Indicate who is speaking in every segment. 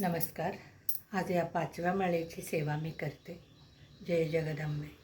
Speaker 1: नमस्कार. आज या पाचव्या माळेची सेवा मी करते. जय जगदंबे.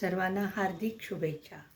Speaker 1: सर्वांना हार्दिक शुभेच्छा.